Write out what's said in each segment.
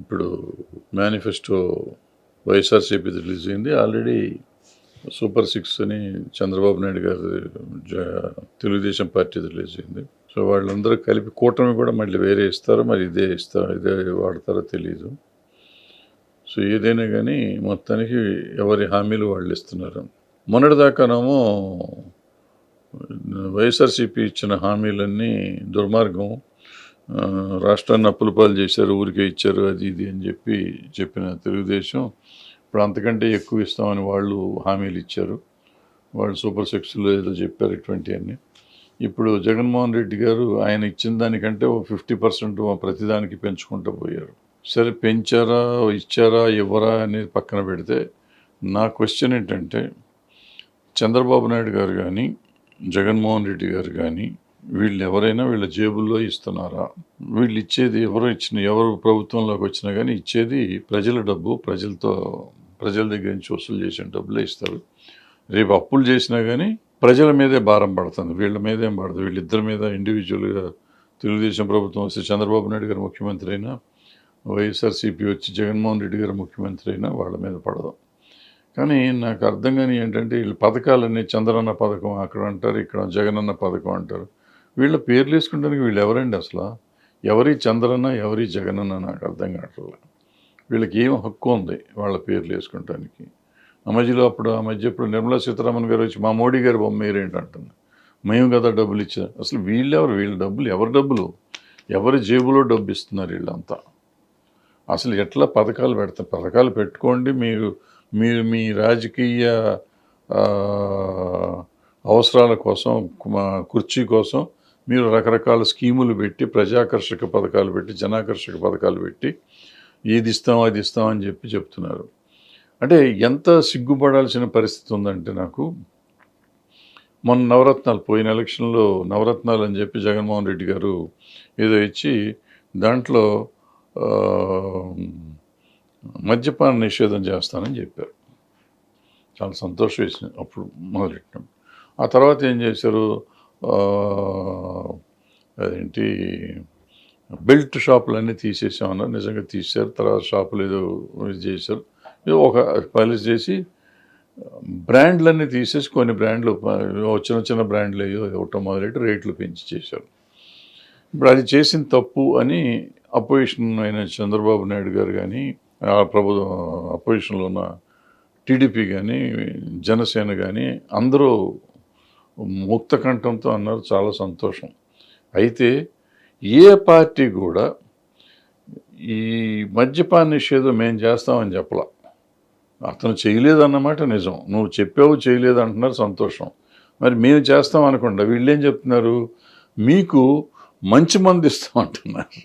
ఇప్పుడు manifesto YSRCP release అయింది. Already super six అని చంద్రబాబు నాయుడు గారు జ- తెలుగుదేశం పార్టీ రిలీజ్ అయింది. సో వాళ్ళందరూ కలిపి కూటమి కూడా మళ్ళీ వేరే ఇస్తారో మరి ఇదే ఇస్తారో ఇదే వాడతారో తెలియదు సో ఏదైనా కానీ మొత్తానికి ఎవరి హామీలు వాళ్ళు ఇస్తున్నారు. మొన్నటిదాకానేమో వైఎస్ఆర్సీపీ ఇచ్చిన హామీలన్నీ దుర్మార్గం. రాష్ట్రాన్ని అప్పుల పాలు చేశారు ఊరికే ఇచ్చారు అది ఇది అని చెప్పి చెప్పిన తెలుగుదేశం. ఇప్పుడు అంతకంటే ఎక్కువ ఇస్తామని వాళ్ళు హామీలు ఇచ్చారు. వాళ్ళు సూపర్ సిక్స్లో ఏదో చెప్పారు ఇటువంటివన్నీ ఇప్పుడు జగన్మోహన్ రెడ్డి గారు ఆయన ఇచ్చిన దానికంటే ఓ ఫిఫ్టీ పర్సెంట్ ప్రతిదానికి పెంచుకుంటూ పోయారు. సరే పెంచారా ఇచ్చారా ఇవ్వరా అనేది పక్కన పెడితే నా క్వశ్చన్ ఏంటంటే చంద్రబాబు నాయుడు గారు కానీ జగన్మోహన్ రెడ్డి గారు కానీ వీళ్ళు ఎవరైనా వీళ్ళ జేబుల్లో ఇస్తున్నారా? వీళ్ళు ఇచ్చేది ఎవరు ఇచ్చిన ఎవరు ప్రభుత్వంలోకి వచ్చినా కానీ ఇచ్చేది ప్రజల డబ్బు ప్రజలతో ప్రజల దగ్గర నుంచి వసూలు చేసిన డబ్బులే ఇస్తారు. రేపు అప్పులు చేసినా కానీ ప్రజల మీదే భారం పడుతుంది. వీళ్ళ మీదేం పడదు. వీళ్ళిద్దరి మీద ఇండివిజువల్గా తెలుగుదేశం ప్రభుత్వం వస్తే చంద్రబాబు నాయుడు గారు ముఖ్యమంత్రి అయినా వైఎస్ఆర్సీపీ వచ్చి జగన్మోహన్ రెడ్డి గారు ముఖ్యమంత్రి అయినా వాళ్ళ మీద పడదు. కానీ నాకు అర్థం కానీ ఏంటంటే వీళ్ళు పథకాలన్నీ చంద్రన్న పథకం అక్కడ అంటారు ఇక్కడ జగనన్న పథకం అంటారు. వీళ్ళ పేర్లు వేసుకుంటానికి వీళ్ళు ఎవరండి అసలు? ఎవరి చంద్రన్న ఎవరి జగనన్న నాకు అర్థం కావట్లేదు. వీళ్ళకి ఏం హక్కు ఉంది వాళ్ళ పేర్లు వేసుకుంటానికి? ఆ మధ్యలో అప్పుడు ఆ మధ్య ఇప్పుడు నిర్మలా సీతారామన్ గారు వచ్చి మా మోడీ గారు బొమ్మ ఏంటి మేము కదా డబ్బులు ఇచ్చా అసలు వీళ్ళెవరు వీళ్ళ డబ్బులు ఎవరి డబ్బులు? ఎవరి జేబులో డబ్బు ఇస్తున్నారు వీళ్ళంతా? అసలు ఎట్లా పథకాలు పెడతారు పథకాలు పెట్టుకోండి మీరు మీరు మీ రాజకీయ అవసరాల కోసం కుర్చీ కోసం మీరు రకరకాల స్కీములు పెట్టి ప్రజాకర్షక పథకాలు పెట్టి జనాకర్షక పథకాలు పెట్టి ఏది ఇస్తాం అది ఇస్తాం అని చెప్పి చెప్తున్నారు. అంటే ఎంత సిగ్గుపడాల్సిన పరిస్థితి ఉందంటే నాకు మొన్న నవరత్నాలు పోయిన ఎలక్షన్లో నవరత్నాలు అని చెప్పి జగన్మోహన్ రెడ్డి గారు ఏదో ఇచ్చి దాంట్లో మద్యపాన నిషేధం చేస్తానని చెప్పారు. చాలా సంతోషం వేసింది అప్పుడు మొదలెట్టినాం ఆ తర్వాత ఏం చేశారు? అదేంటి బెల్ట్ షాపులన్నీ తీసేసామన్నారు నిజంగా తీశారు. తర్వాత షాపులు ఏదో ఇది చేశారు. ఏదో ఒక పాలిస్ చేసి బ్రాండ్లన్నీ తీసేసి కొన్ని బ్రాండ్లు చిన్న చిన్న బ్రాండ్లు ఏదో ఇవ్వటం మొదలెట్టి రేట్లు పెంచి చేశారు. ఇప్పుడు అది చేసిన తప్పు అని అపోజిషన్ అయిన చంద్రబాబు నాయుడు గారు కానీ ఆ ప్రభు అపోజిషన్లో ఉన్న టీడీపీ కానీ జనసేన కానీ అందరూ ముక్త కంఠంతో అన్నారు. చాలా సంతోషం. అయితే ఏ పార్టీ కూడా ఈ మద్యపాన నిషేధం మేము చేస్తామని చెప్పలా. అతను చేయలేదన్నమాట నిజం. నువ్వు చెప్పావు చేయలేదు అంటున్నారు సంతోషం. మరి మేము చేస్తాం అనకుండా వీళ్ళు ఏం చెప్తున్నారు? మీకు మంచి మందు ఇస్తాం అంటున్నారు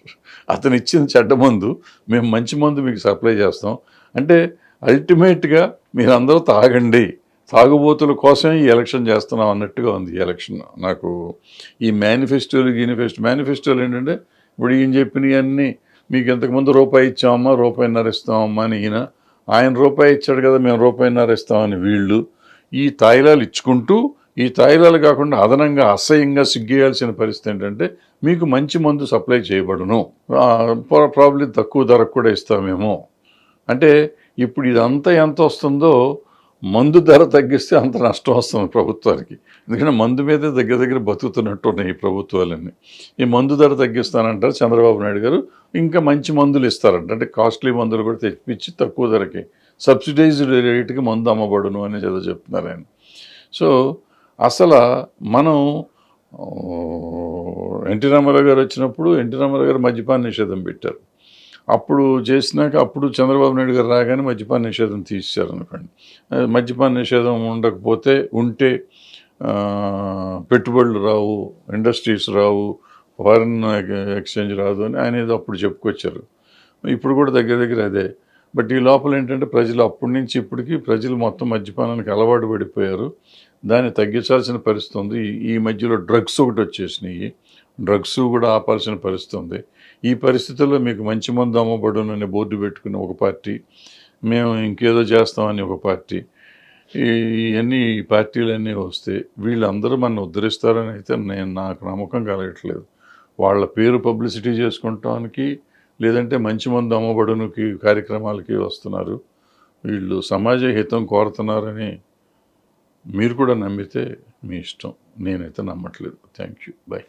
అతను ఇచ్చిన చెడ్డ మందు మేము మంచి మందు మీకు సప్లై చేస్తాం. అంటే అల్టిమేట్గా మీరందరూ తాగండి. తాగుబోతుల కోసమే ఈ ఎలక్షన్ చేస్తున్నాం అన్నట్టుగా ఉంది ఈ ఎలక్షన్. నాకు ఈ మేనిఫెస్టోలు గీనిఫెస్టో మేనిఫెస్టోలు ఏంటంటే ఇప్పుడు ఈయన చెప్పినవన్నీ మీకు ఇంతకుముందు రూపాయి ఇచ్చామమ్మా రూపాయిన్నర ఇస్తామమ్మా అని ఈయన ఆయన రూపాయి ఇచ్చాడు కదా మేము రూపాయిన్నర ఇస్తామని వీళ్ళు ఈ తాయిలాలు ఇచ్చుకుంటూ ఈ తాయిలాలు కాకుండా అదనంగా అసహ్యంగా సిగ్గేయాల్సిన పరిస్థితి ఏంటంటే మీకు మంచి మందు సప్లై చేయబడును. ప్రాబ్లీ తక్కువ ధరకు కూడా ఇస్తామేమో. అంటే ఇప్పుడు ఇదంతా ఎంత వస్తుందో మందు ధర తగ్గిస్తే అంత నష్టం వస్తుంది ప్రభుత్వానికి. ఎందుకంటే మందు మీదే దగ్గర దగ్గర బతుకుతున్నట్టు ఉన్నాయి ఈ ప్రభుత్వాలన్నీ. ఈ మందు ధర తగ్గిస్తానంటారు చంద్రబాబు నాయుడు గారు. ఇంకా మంచి మందులు ఇస్తారంట. అంటే కాస్ట్లీ మందులు కూడా తెప్పించి తక్కువ ధరకి. సబ్సిడైజ్డ్ రేటుకి మందు అమ్మబడును అని ఏదో చెప్తున్నారు ఆయన. సో అసలు మనం ఎన్టీ రామారావు గారు వచ్చినప్పుడు ఎన్టీ రామారావు గారు మద్యపాన నిషేధం పెట్టారు. అప్పుడు చేసినాక అప్పుడు చంద్రబాబు నాయుడు గారు రాగానే మద్యపాన నిషేధం తీసేశారు అనుకోండి మద్యపాన నిషేధం ఉండకపోతే ఉంటే పెట్టుబడులు రావు ఇండస్ట్రీస్ రావు ఫారిన్ ఎక్స్చేంజ్ రాదు అని ఆయన ఏదో అప్పుడు చెప్పుకొచ్చారు. ఇప్పుడు కూడా దగ్గర దగ్గర అదే. బట్ ఈ లోపల ఏంటంటే ప్రజలు అప్పటి నుంచి ఇప్పటికీ ప్రజలు మొత్తం మద్యపానానికి అలవాటు పడిపోయారు. దాన్ని తగ్గించాల్సిన పరిస్థితి ఉంది. ఈ- ఈ మధ్యలో డ్రగ్స్ ఒకటి వచ్చేసినాయి. డ్రగ్స్ కూడా ఆపాల్సిన పరిస్థితి ఉంది. ఈ పరిస్థితుల్లో మీకు మంచి మందు అమ్మబడునని బోర్డు పెట్టుకుని ఒక పార్టీ మేము ఇంకేదో చేస్తామని ఒక పార్టీ. ఈ- ఇవన్నీ ఈ పార్టీలన్నీ వస్తే వీళ్ళందరూ మన ఉద్ధరిస్తారని అయితే నేను నాకు నమ్మకం కలగట్లేదు. వాళ్ళ పేరు పబ్లిసిటీ చేసుకోవటానికి లేదంటే మంచి మందు అమ్మబడునకి కార్యక్రమాలకి వస్తున్నారు. వీళ్ళు సమాజ హితం కోరుతున్నారని మీరు కూడా నమ్మితే మీ ఇష్టం. నేనైతే నమ్మట్లేదు. Thank you bye